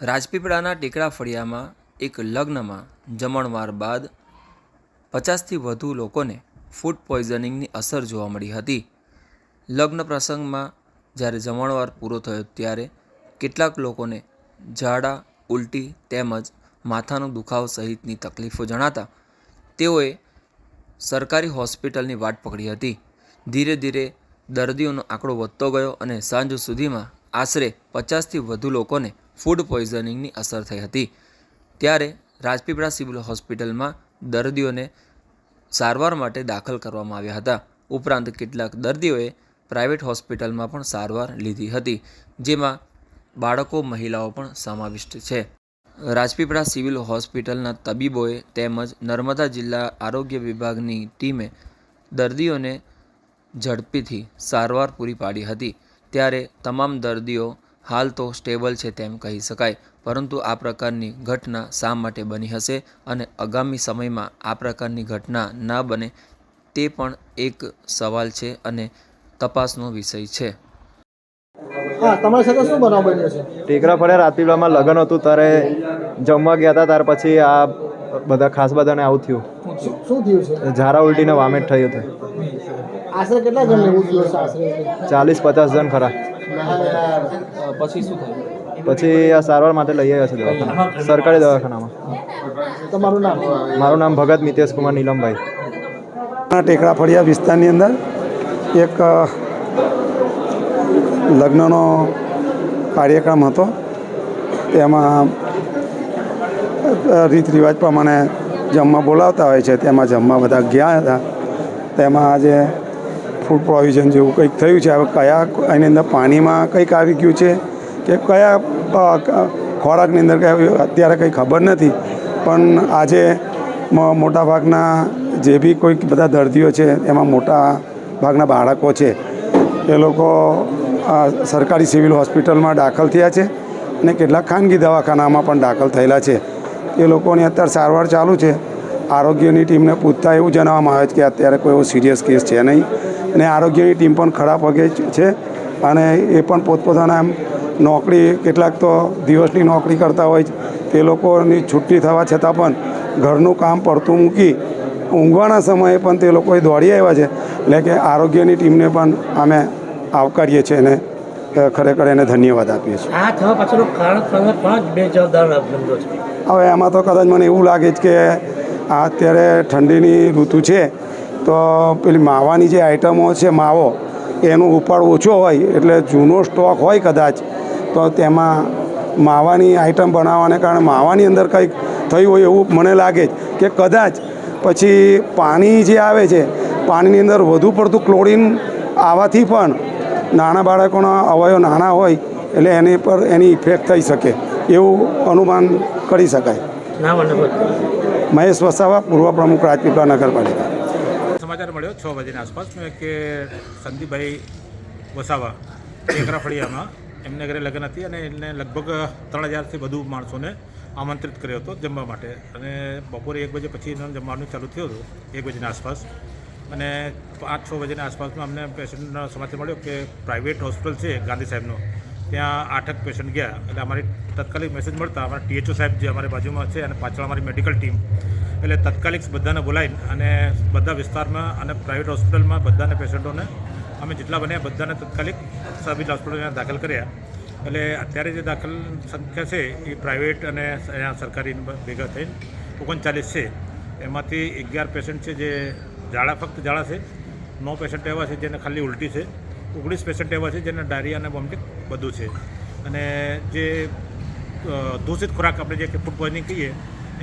રાજપીપળાના ટેકરા ફળિયામાં એક લગ્નમાં જમણવાર બાદ પચાસથી વધુ લોકોને ફૂડ પોઈઝનિંગની અસર જોવા મળી હતી. લગ્ન પ્રસંગમાં જ્યારે જમણવાર પૂરો થયો ત્યારે કેટલાક લોકોને ઝાડા, ઉલટી તેમજ માથાનો દુખાવો સહિતની તકલીફો જણાતા તેઓએ સરકારી હોસ્પિટલની વાટ પકડી હતી. ધીરે ધીરે દર્દીઓનો આંકડો વધતો ગયો અને સાંજ સુધીમાં આશરે પચાસથી વધુ લોકોને ફૂડ પોઈઝનિંગની અસર થઈ હતી. ત્યારે રાજપીપળા સિવિલ હોસ્પિટલમાં દર્દીઓને સારવાર માટે દાખલ કરવામાં આવ્યા હતા. ઉપરાંત કેટલાક દર્દીઓએ પ્રાઇવેટ હોસ્પિટલમાં પણ સારવાર લીધી હતી, જેમાં બાળકો, મહિલાઓ પણ સમાવિષ્ટ છે. રાજપીપળા સિવિલ હોસ્પિટલના તબીબોએ તેમજ નર્મદા જિલ્લા આરોગ્ય વિભાગની ટીમે દર્દીઓને ઝડપીથી સારવાર પૂરી પાડી હતી. ત્યારે તમામ દર્દીઓ હાલ તો સ્ટેબલ છે તેમ કહી શકાય પરંતુ આ પ્રકારની ઘટના શા માટે બની હશે અને આગામી સમયમાં આ પ્રકારની ઘટના ના બને તે પણ એક સવાલ છે અને તપાસનો વિષય છે. હા તમારી શું બનાવ છે? ટેકરા ફળે રાત્રિલામાં લગ્ન હતું ત્યારે જમવા ગયા હતા ત્યાર પછી આ બધા ખાસ બધાને આવું થયું. શું શું થયું છે? ઝારા ઉલટીને વામેટ થયું હતું. આશરે કેટલા જણ એવું થયું આશરે ચાલીસ પચાસ જણ ખરા. પછી શું થયું? પછી આ સારવાર માટે લઈ આવ્યા છે દવાખાના સરકારી દવાખાનામાં. તમારું નામ? મારું નામ ભગત મિતેશ કુમાર નીલમભાઈ. આ ટેકરા ફળિયા વિસ્તારની અંદર એક લગ્નનો કાર્યક્રમ હતો. તેમાં રીત રિવાજ પ્રમાણે જમવા બોલાવતા હોય છે. તેમાં જમવા બધા ગયા હતા. તેમાં આજે ફૂડ પ્રોવિઝન જેવું કંઈક થયું છે. હવે કયા એની અંદર પાણીમાં કંઈક આવી ગયું છે કે કયા ખોરાકની અંદર કઈ અત્યારે કંઈ ખબર નથી. પણ આજે મોટાભાગના જે બી કોઈક બધા દર્દીઓ છે, એમાં મોટા ભાગના બાળકો છે, એ લોકો સરકારી સિવિલ હોસ્પિટલમાં દાખલ થયા છે અને કેટલાક ખાનગી દવાખાનામાં પણ દાખલ થયેલા છે. એ લોકોની અત્યારે સારવાર ચાલુ છે. આરોગ્યની ટીમને પૂછતા એવું જણાવવામાં આવે છે કે અત્યારે કોઈ એવો સિરિયસ કેસ છે નહીં. અને આરોગ્યની ટીમ પણ ખરાબ પગે છે અને એ પણ પોતપોતાના એમ નોકરી કેટલાક તો દિવસની નોકરી કરતા હોય તે લોકોની છુટ્ટી થવા છતાં પણ ઘરનું કામ પડતું મૂકી ઊંઘવાના સમયે પણ તે લોકોએ દોડી આવ્યા છે. એટલે કે આરોગ્યની ટીમને પણ અમે આવકારીએ છીએ અને ખરેખર એને ધન્યવાદ આપીએ છીએ. હવે એમાં તો કદાચ મને એવું લાગે છે કે આ અત્યારે ઠંડીની ઋતુ છે, તો પેલી માવાની જે આઈટમો છે માવો, એનો ઉપાડ ઓછો હોય, એટલે જૂનો સ્ટોક હોય કદાચ, તો તેમાં માવાની આઈટમ બનાવવાને કારણે માવાની અંદર કંઈક થયું હોય એવું મને લાગે છે કે કદાચ પછી પાણી જે આવે છે, પાણીની અંદર વધુ પડતું ક્લોરીન આવવાથી પણ નાના બાળકોના અવયવ નાના હોય, એટલે એની પર એની ઇફેક્ટ થઈ શકે, એવું અનુમાન કરી શકાય. મહેશ વસાવા, પૂર્વ પ્રમુખ રાજપીપળા નગરપાલિકા. સમાચાર મળ્યો છ વાગ્યાની આસપાસ. કે સંદીપભાઈ વસાવા ટેકરા ફળિયામાં એમને ઘરે લગ્ન હતી અને એમને લગભગ ત્રણ હજારથી વધુ માણસોને આમંત્રિત કર્યો હતો જમવા માટે. અને બપોરે એક બજે પછી એનું જમવાનું ચાલુ થયું હતું, એક વાગ્યાની આસપાસ. અને પાંચ, છ વાગ્યાની આસપાસમાં અમને પેશન્ટનો સમાચાર મળ્યો કે પ્રાઇવેટ હોસ્પિટલ છે ગાંધી સાહેબનો. ત્યાં આઠક પેશન્ટ ગયા. એટલે અમારી તાત્કાલિક મેસેજ મળતા અમારા ટીએચઓ સાહેબ જે અમારી બાજુમાં છે અને પાછળ અમારી મેડિકલ ટીમ એટલે તાત્કાલિક બધાને બોલાવીને અને બધા વિસ્તારમાં અને પ્રાઇવેટ હોસ્પિટલમાં બધાને પેશન્ટોને અમે જેટલા બન્યા બધાને તાત્કાલિક સર્વિસ હોસ્પિટલમાં દાખલ કર્યા. એટલે અત્યારે જે દાખલ સંખ્યા છે એ પ્રાઇવેટ અને અહીંયા સરકારી ભેગા થઈને ઓગણચાલીસ છે. એમાંથી અગિયાર પેશન્ટ છે જે ઝાડા, ફક્ત ઝાડા છે. નવ પેશન્ટ એવા છે જેને ખાલી ઉલટી છે. ઓગણીસ પેશન્ટ એવા છે જેને ડાયરિયા અને વોમિટિંગ બધું છે. અને જે દૂષિત ખોરાક આપણે જે ફૂડ પોઈઝનિંગ કહીએ,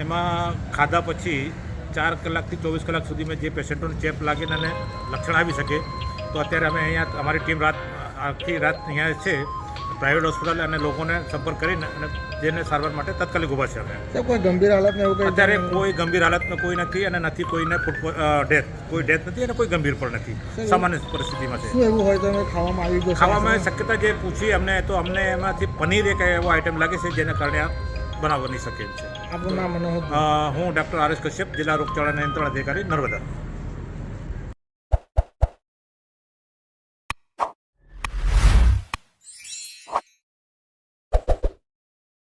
એમાં ખાધા પછી ચાર કલાકથી ચોવીસ કલાક સુધીમાં જે પેશન્ટોને ચેપ લાગીને અને લક્ષણ આવી શકે, તો અત્યારે અમે અહીંયા અમારી ટીમ રાત, આખી રાત અહીંયા છે. પ્રાઇવેટ હોસ્પિટલ અને લોકોને સંપર્ક કરીને અને જેને સારવાર માટે તાત્કાલિક ઊભા છે કોઈ ગંભીર હાલતમાં એવું કંઈ અત્યારે કોઈ ગંભીર હાલતમાં કોઈ નથી અને નથી કોઈને ડેથ કોઈ ડેથ નથી અને કોઈ ગંભીર પણ નથી. સામાન્ય પરિસ્થિતિમાં છે. શું એવું હોય તો ખાવામાં આવી ગયું ખાવામાં શક્યતા જે પૂછી અમને તો અમને એમાંથી પનીર એક એવો આઈટમ લાગે છે જેના કારણે આ બનાવવાની શકે એમ છે હું ડૉક્ટર આર એસ કશ્યપ જિલ્લા રોગચાળા નિયંત્રણ અધિકારી નર્મદા.